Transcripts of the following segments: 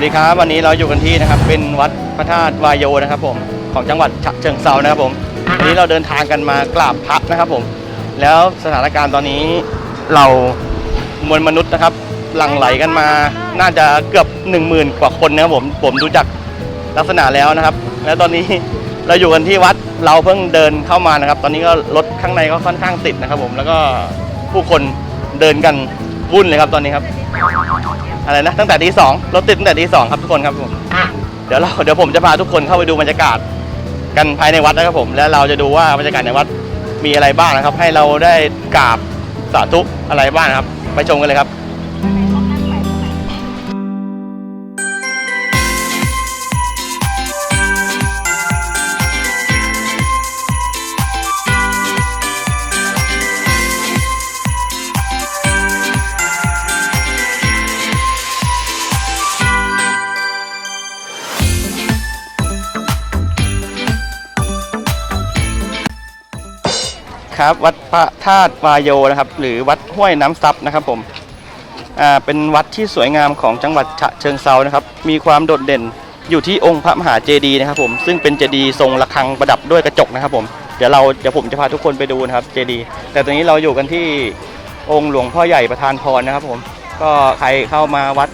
วัสดีครับวันนี้เราอยู่กันที่นะครับเป็นวัดพระธาตุวายโยนะครับผมของจังหวัดฉะเชิงเซานะครับผมวันนี้เราเดินทางกันมากราบพระนะครับผม แล้วสถานการณ์ตอนนี้เรามวลมนุษย์นะครับหลั่งไหลกันมา น่าจะเกือบ 1 0,000 กว่าคนนะครับผมผมดูจากลักษณะแล้วนะครับ แล้วตอนนี้เราอยู่กันที่วัดเราเพิ่งเดินเข้ามานะครับ ตอนนี้ก็รถข้างในก็ค่อนข้างติดนะครับผมแล้วก็ผู้คนเดินกันวุ่นเลยครับตอนนี้ครับ อะไรนะตั้งแต่ตีสองรถติดตั้งแต่ตีสองครับทุกคนครับผมเดี๋ยวเราเดี๋ยวผมจะพาทุกคนเข้าไปดูบรรยากาศกันภายในวัดนะครับผม แล้วเราจะดูว่าบรรยากาศในวัดมีอะไรบ้างนะครับ ให้เราได้กราบสาธุอะไรบ้างนะครับ ไปชมกันเลยครับ ครับ วัดพระธาตุวายโยนะครับ หรือวัดห้วยน้ำซับนะครับผมอ่าเป็นวัดที่สวยงามของจังหวัดฉะเชิงเซานะครับ มีความโดดเด่นอยู่ที่องค์พระมหาเจดีย์นะครับ ผมซึ่งเป็นเจดีย์ทรงระฆังประดับด้วยกระจกนะครับ ผมเดี๋ยวเราเดี๋ยวผมจะพาทุกคนไปดูนะครับเจดีย์แต่ตอนนี้เราอยู่กันที่องค์หลวงพ่อใหญ่ประธานพรนะครับ ผมก็ใครเข้ามาวัด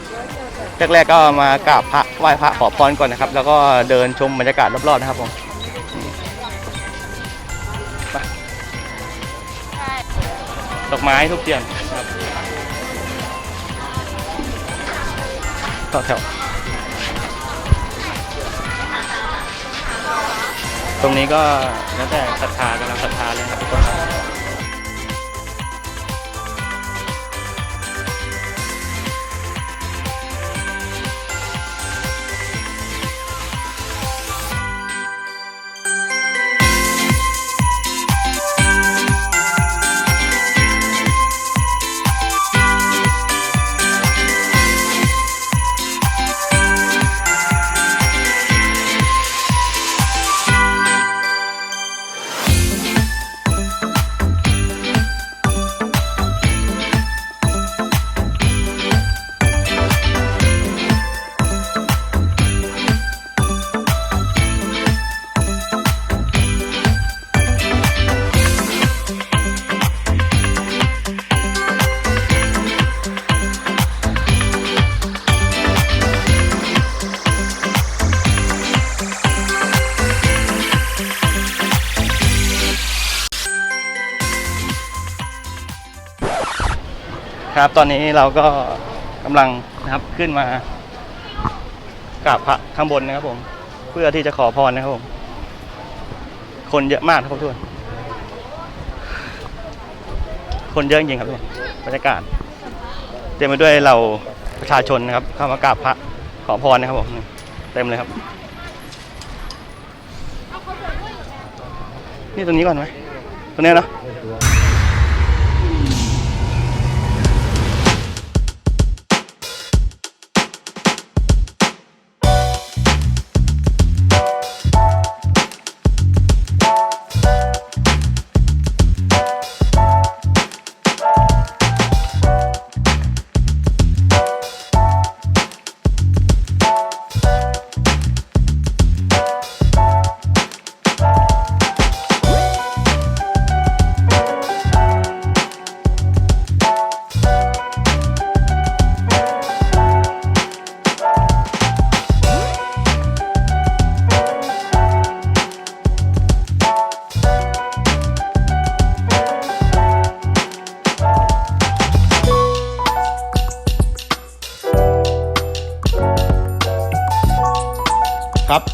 แรกๆก็มากราบพระไหว้พระขอพรก่อนนะครับ แล้วก็เดินชมบรรยากาศรอบๆนะครับผม ดอกไม้ทุกเทียนครับต่อแถว ตรงนี้ก็แล้วแต่ศรัทธากำลังศรัทธาเลยครับทุกคน ครับตอนนี้เราก็กำลังนะครับขึ้นมากราบพระข้างบนนะครับผม เพื่อที่จะขอพรนะครับผม คนเยอะมากครับทุกคนคนเยอะจริงครับทุกคนบรรยากาศเต็มไปด้วยเราประชาชนนะครับ เข้ามากราบพระขอพรนะครับผมเต็มเลยครับ นี่ตรงนี้ก่อนไหมตรงนี้เนาะ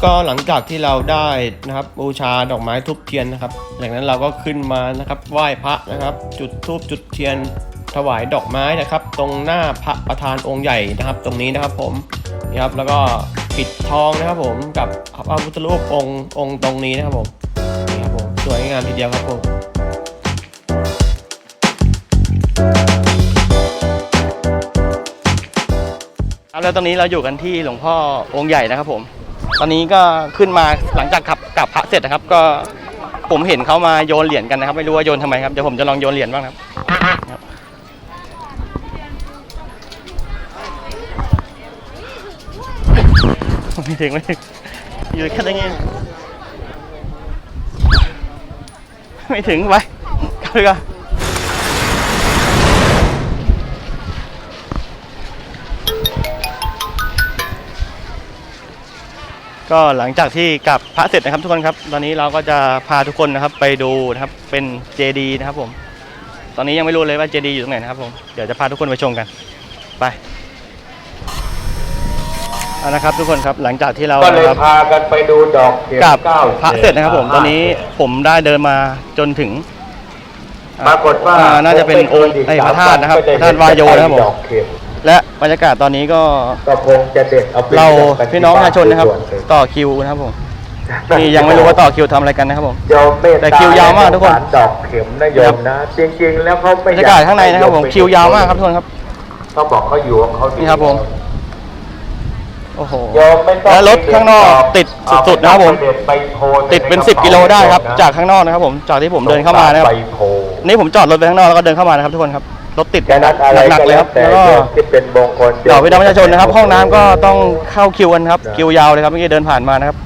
ก็หลังจากที่เราได้นะครับบูชาดอกไม้ทุบเทียนนะครับจากนั้นเราก็ขึ้นมานะครับไหว้พระนะครับ จุดทูบจุดเทียนถวายดอกไม้นะครับ ตรงหน้าพระประธานองค์ใหญ่นะครับ ตรงนี้นะครับผมนี่ครับแล้วก็ปิดทองนะครับผมกับพระพุทธรูปองค์องค์ตรงนี้นะครับผมนี่ครับผมสวยงามทีเดียวครับผมครับแล้วตอนนี้เราอยู่กันที่หลวงพ่อองค์ใหญ่นะครับผม ตอนนี้ก็ขึ้นมาหลังจากขับกลับพระเสร็จนะครับ ก็ผมเห็นเขามาโยนเหรียญกันนะครับ ไม่รู้ว่าโยนทำไมครับเดี๋ยวผมจะลองโยนเหรียญบ้างครับไม่ถึงไม่ถึงอยู่แค่ตรงนี้ไม่ถึงไปกลับดีกว่า ก็หลังจากที่กลับพระเสร็จนะครับทุกคนครับ ตอนนี้เราก็จะพาทุกคนนะครับไปดูนะครับเป็นเจดีนะครับผม ตอนนี้ยังไม่รู้เลยว่าเจดีอยู่ตรงไหนนะครับผม เดี๋ยวจะพาทุกคนไปชมกัน ไปเอานะครับทุกคนครับหลังจากที่เราก็เลยนะครับ พากันไปดูดอกเข็มกับเก้าพระเสร็จนะครับผมตอนนี้ผมได้เดินมาจนถึงปรากฏว่าอ่น่าจะเป็นองค์ไอ้พระธาตุนะครับพระธาตุวายโยนะครับผม ดอกเข็ม และบรรยากาศตอนนี้ก็ก็คงจะเด็ดเอาไปเรากันพี่น้องประชาชนนะครับ ส่วหงต่อคิวนะครับผมนี่ยังไม่รู้ว่าต่อคิวทำอะไรกันนะครับผมโยมเมตแต่คิวยาวมากทุกคน สงสรดอกเข็มนะโยมนะจริงๆแล้วเขาบไม่รรยากาศข้างในนะครับผมคิวยาวมากครับทุกคนครับ เขาบอกเขาอยู่ของเขาดีนี่ครับผม โอ้โห โยมไม่ต้องแล้วรถข้างนอกติดสุดๆนะครับผม เอาไปใบโพธิ์ติดเป็นใกระสิบป๋ากิโลได้ครับนะจากข้างนอกนะครับผมจากที่ผมเดินเข้ามานะครับใบโพธิ์นี่ผมจอดรถไปข้างนอกแล้วก็เดินเข้ามานะครับทุกคนครับ รถติดแค่นั้นอะไรหนักก็ๆเลยแล้ควรับแต่แล้วก็โยมที่เป็นมงคลเหล่าพี่น้องประชาชนนะครับ ห้องน้ำก็ต้องเข้าคิวกันครับนะคิวยาวเลยครับเมื่อกี้เดินผ่านมานะครับ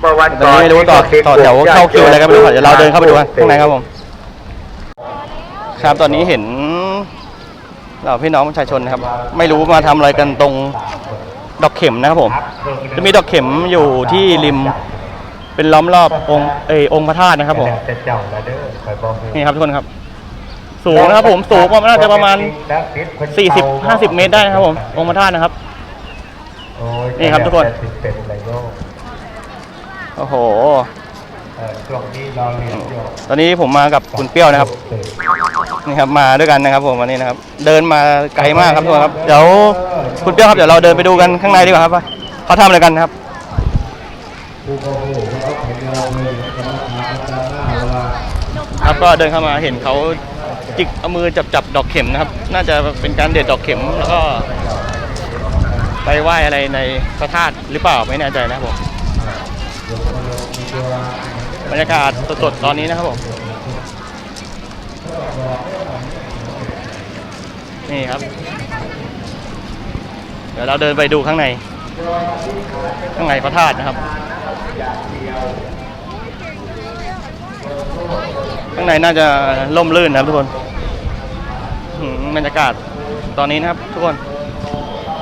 เมื่อวันตอนนี้ไม่รู้ต่อต่อแถวเข้าคิวอะไรกันไม่รู้เดี๋ยวเราเดินเข้าไปดูกันข้างในครับผมครับตอนนี้เห็นเหล่าพี่น้องประชาชนนะครับ ไม่รู้มาทำอะไรกันตรงดอกเข็มนะครับผมจะมีดอกเข็มอยู่ที่ริมเป็นล้อมรอบองค์เออองค์พระธาตุนะครับผมจะเจ้าละเด้อคอยบอกให้นี่ครับทุกคนครับ สูงนะครับผมสูงประมาณน่าจะประมาณ 40 50 เมตรได้นะครับผมองค์พระธาตุนะครับโอ้ยนี่ครับทุกคนแต่เป็นอะไรโยมโอ้โหเออช่วงนี้เราเรียนโยมตอนนี้ผมมากับคุณเปรี้ยวนะครับนี่ครับมาด้วยกันนะครับผมวันนี้นะครับ เดินมาไกลมากครับทุกคนครับเดี๋ยวคุณเปรี้ยวครับเดี๋ยวเราเดินไปดูกันข้างในดีกว่าครับว่าเขาทำอะไรกันนะครับครับก็เดินเข้ามาเห็นเขา จิกเอามือจับจับดอกเข็มนะครับ น่าจะเป็นการเด็ดดอกเข็มแล้วก็ไปไหว้อะไรในพระธาตุหรือเปล่าไม่แน่ใจนะครับผมบรรยากาศสดๆตอนนี้นะครับผมนี่ครับ เดี๋ยวเราเดินไปดูข้างใน ข้างในพระธาตุนะครับ ข้างในน่าจะล่มลื่นนะครับทุกคนบรรยากาศตอนนี้นะครับ ทุกคน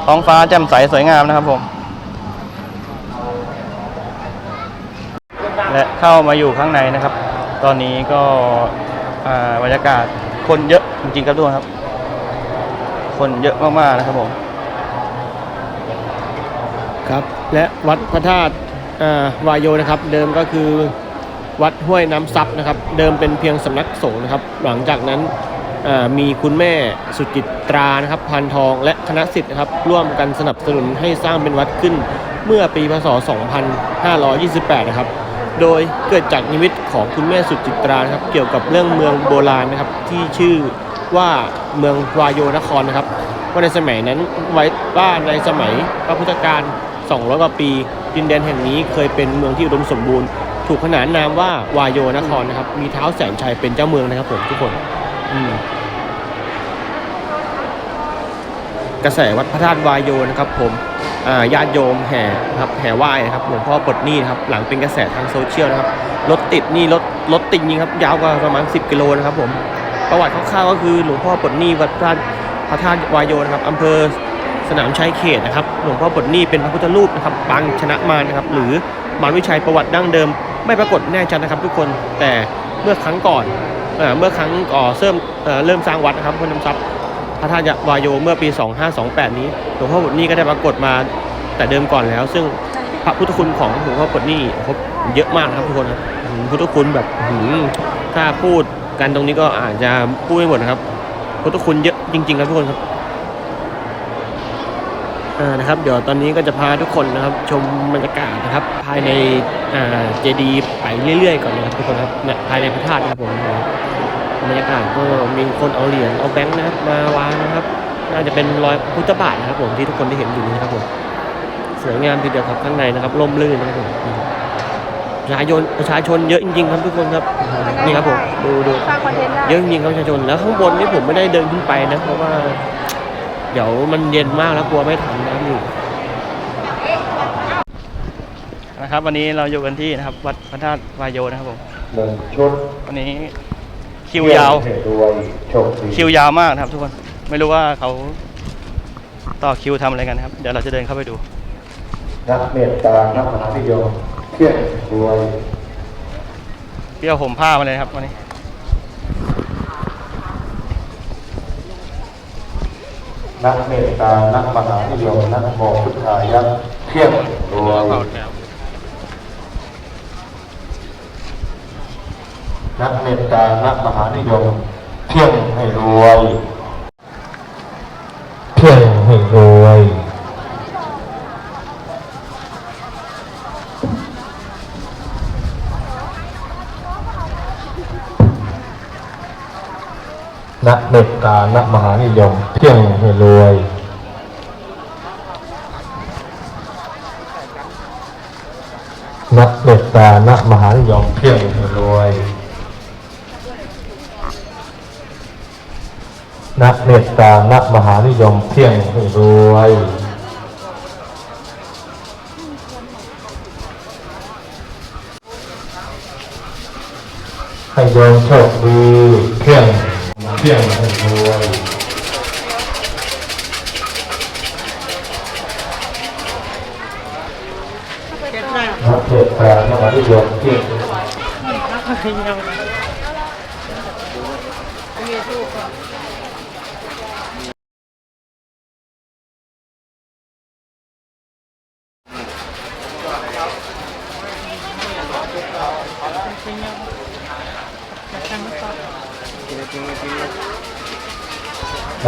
ท้องฟ้าแจ่มใสสวยงามนะครับผมและเข้ามาอยู่ข้างในนะครับ ตอนนี้ก็บรรยากาศคนเยอะจริงๆครับทุกคนครับ คนเยอะมากๆนะครับผมครับและวัดพระธาตุวายโยนะครับ เดิมก็คือ วัดห้วยน้ำซับนะครับ เดิมเป็นเพียงสำนักสงฆ์นะครับ หลังจากนั้นมีคุณแม่สุจิตรานะครับพันทองและคณะสิทธิ์นะครับ ร่วมกันสนับสนุนให้สร้างเป็นวัดขึ้นเมื่อปีพศ 2528 นะครับ โดยเกิดจากนิมิตของคุณแม่สุจิตรานะครับ เกี่ยวกับเรื่องเมืองโบราณนะครับ ที่ชื่อว่าเมืองวายโยนครนะครับว่าในสมัยนั้นไว้ว่าในสมัยพระพุทธการ200กว่าปี ดินแดนแห่งนี้เคยเป็นเมืองที่อุดมสมบูรณ์ ถูกขนานนามว่าวายโยนครนะครับ มีเท้าแสนชัยเป็นเจ้าเมืองนะครับผมทุกคนอืมกระแสวัดพระธาตุวายโยนะครับ ผมญาติโยมแห่นะครับแห่ไหว้นะครับหลวงพ่อปลดหนี้ครับ หลังเป็นกระแสทางโซเชียลนะครับรถติดนี่รถรถติดจริงครับ ยาวกว่าประมาณ 10 กิโลนะครับ ผมประวัติคร่าวๆก็คือหลวงพ่อปลดหนี้วัดพระพระธาตุวายโยนะครับอำเภอสนามชัยเขตนะครับหลวงพ่อปลดหนี้เป็นพระพุทธรูปนะครับปางชนะมารนะครับ หรือ มารวิชัยประวัติดั้งเดิม ไม่ปรากฏแน่ชัดนะครับทุกคนแต่เมื่อครั้งก่อนเอ่อเมื่อครั้งก่อเริ่มเอ่อเริ่มสร้างวัดนะครับพนน้ำทรัพย์พระธาตุวายโยเมื่อปี 2528 นี้หลวงพ่อปลดหนี้ก็ได้ปรากฏมาแต่เดิมก่อนแล้ว ซึ่งพระพุทธคุณของหลวงพ่อปลดหนี้ครบเยอะมากนะครับทุกคนครับอืมพุทธคุณแบบหืมถ้าพูดกันตรงนี้ก็อาจจะพูดไม่หมดนะครับพุทธคุณเยอะจริงๆครับทุกคนครับอ่า นะครับเดี๋ยวตอนนี้ก็จะพาทุกคนนะครับชมบรรยากาศนะครับ ภายในอ่าเจดีย์ไปเรื่อยๆ ก่อนนะครับทุกคนครับเนี่ยภายในพระธาตุนะครับผมบรรยากาศก็มีคนเอาเหรียญเอาแบงค์นะครับมาวางนะครับ น่าจะเป็นรอยพุทธบาทนะครับผมที่ทุกคนได้เห็นอยู่นี้นะครับผมสวยงามทีเดียวครับข้างในนะครับร่มรื่นนะครับผมประชาชนประชาชนเยอะจริงๆครับทุกคนครับนี่ครับผมดูดูสร้างคอนเทนต์ได้เยอะจริงๆครับประชาชนแล้วข้างบนนี่ผมไม่ได้เดินขึ้นไปนะเพราะว่า เดี๋ยวมันเย็นมากแล้วกลัวไม่ทันนะครับนี่นะครับ วันนี้เราอยู่กันที่นะครับ วัดพระธาตุวายโยนะครับผมหนึ่งชุดวันนี้คิวยาวเที่รวยโชคดีคิวยาวมากนะครับ ทุกคนไม่รู้ว่าเขาต่อคิวทำอะไรกันนะครับ เดี๋ยวเราจะเดินเข้าไปดู นักเมตตานักมหานิยมเที่ยงรวยเพี่เอาห่มผ้ามาเลยนะครับวันนี้ นักเมตตา นักมหานิยม นักโมพุทธายะเที่ยงรวยนักเมตตา นักมหานิยม เที่ยงให้รวย เที่ยงให้รวยนักเม ตตานักมหานิยม เที่ยงให้รวยนักเมตตานักมหานิยมเที่ยงให้รวยนักเมตตานักมหานิยมเที่ยงให้รวยให้โยมโชคดี น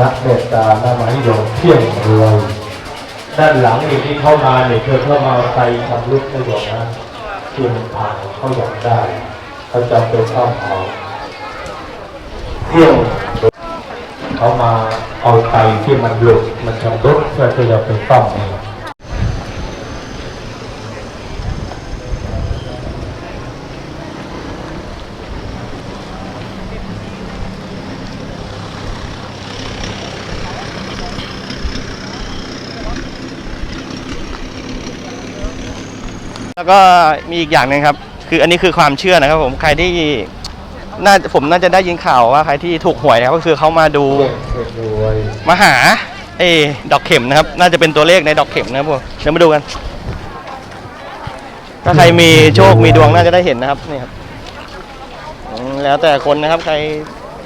ักเมตตานักมหานิยมเที่ยงรวยด้านหลังนี่ที่เข้ามาเนี่ยเธอเข้ามาไตทำลุกไม่บอกนะที่มันพังเขาอยากได้เขาจำเป็นต้องเอา เที่ยงเขามาเอาไตที่มันหลุดมันชำรุดเพื่อที่จะไปซ่อมเองแล้วก็มีอีกอย่างหนึ่งครับ คืออันนี้คือความเชื่อนะครับผมใครที่ น่าผมน่าจะได้ยินข่าวว่าใครที่ถูกหวยนะครับก็คือเขามาดูเที่ยงให้รวยมาหาเออดอกเข็มนะครับ น่าจะเป็นตัวเลขในดอกเข็มนะครับผมเดี๋ยวมาดูกัน ถ้าใครมีโชคมีดวงน่าจะได้เห็นนะครับนี่ครับอืมแล้วแต่คนนะครับ ใคร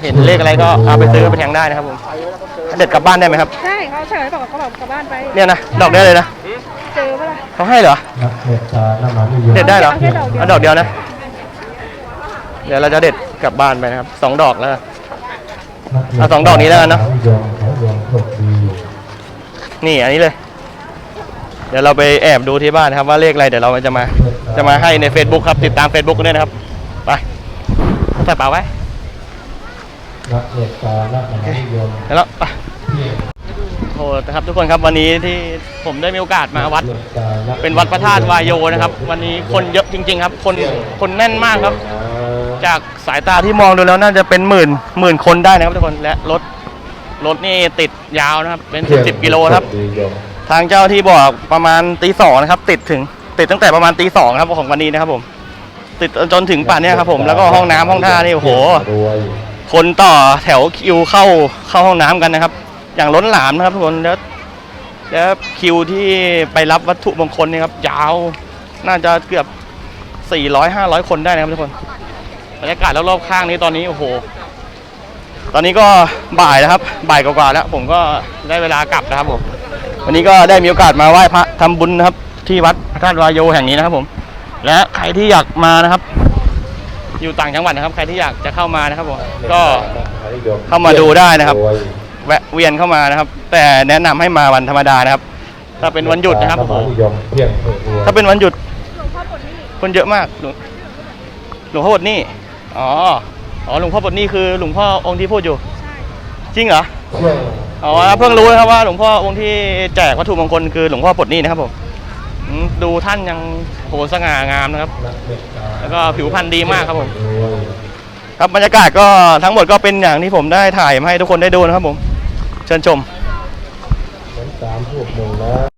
เห็นเลขอะไรก็เอาไปซื้อไปแทงได้นะครับผมเด็ดกลับบ้านได้ไหมครับใช่เขาเฉยบอกว่าเขาบอกกลับบ้านไปเนี่ยนะดอกเดียวเลยนะเจอปะล่ะเขาให้เหรอนักเมตตานักมหานิยมเด็ดได้เหรอเอาแค่ดอกเดียวเอาดอกเดียวนะ เดี๋ยวเราจะเด็ด กลับบ้านไปนะครับสองดอกแล้วกันเอาสองดอกนี้แล้วกันเนอะมหานิยมขอให้โยมโชคดีนี่อันนี้เลย เดี๋ยวเราไปแอบดูที่บ้านนะครับ ว่าเลขอะไรเดี๋ยวเราจะมา จะมาให้ใน Facebook ครับ ติดตาม Facebook กันด้วยนะครับ ไปใส่เป๋าไว้นักเมตตานักมหานิยมแล้วไปเที่ยงโอ้นะครับทุกคนครับวันนี้ที่ผมได้มีโอกาสมาวัดเมตตานักเป็นวัดพระธาตุวายโยนะครับ วันนี้คนเยอะจริง ๆ ครับ คนคนแน่นมากครับ จากสายตาที่มองดูแล้วน่าจะเป็นหมื่นหมื่นคนได้นะครับทุกคนและรถรถนี่ติดยาวนะครับ เป็นสิบสิบกิโลครับดีโยมทางเจ้าที่บอกประมาณตีสองนะครับ ติดถึงติดตั้งแต่ประมาณตีสองครับของวันนี้นะครับผม ติดจนถึงป่านเนี้ยครับผมแล้วก็ห้องน้ำห้องท่านี่โอ้โหรวยคนต่อแถวคิวเข้าเข้าห้องน้ำกันนะครับ อย่างล้นหลามนะครับทุกคนแล้วแล้วคิวที่ไปรับวัตถุมงคลเนี่ยครับยาว น่าจะเกือบ400 500 คนได้นะครับทุกคน บรรยากาศรอบๆข้างนี้ตอนนี้โอ้โห ตอนนี้ก็บ่ายแล้วครับ บ่ายกว่าๆแล้วผมก็ได้เวลากลับนะครับผม วันนี้ก็ได้มีโอกาสมาไหว้พระทำบุญนะครับ ที่วัดพระธาตุวายโยแห่งนี้นะครับผม และใครที่อยากมานะครับ อยู่ต่างจังหวัดนะครับ ใครที่อยากจะเข้ามานะครับผมก็เข้ามาดูได้นะครับ แวะเวียนเข้ามานะครับ แต่แนะนำให้มาวันธรรมดานะครับ ถ้าเป็นวันหยุดนะครับโอ้มโห ถ้าเป็นวันหยุดคนเยอะมากหลวงหลวงพ่อบดนี่ อ๋อ อ๋อหลวงพ่อบดนี่คือหลวงพ่อองค์ที่พูดอยู่จริงเหรอเที่ยงอ๋อเพิ่งรู้นะครับว่าหลวงพ่อองค์ที่แจกวัตถุมงคลคือหลวงพ่อปลดหนี่นะครับผมอืมดูท่านยังโหสง่างามนะครับนักเมตตาแล้วก็ผิวพรรณดีมากครับผมรวยครับบรรยากาศก็ทั้งหมดก็เป็นอย่างที่ผมได้ถ่ายมาให้ทุกคนได้ดูนะครับผม เชิญชมเหมือนสามพวกหนึ่งนะ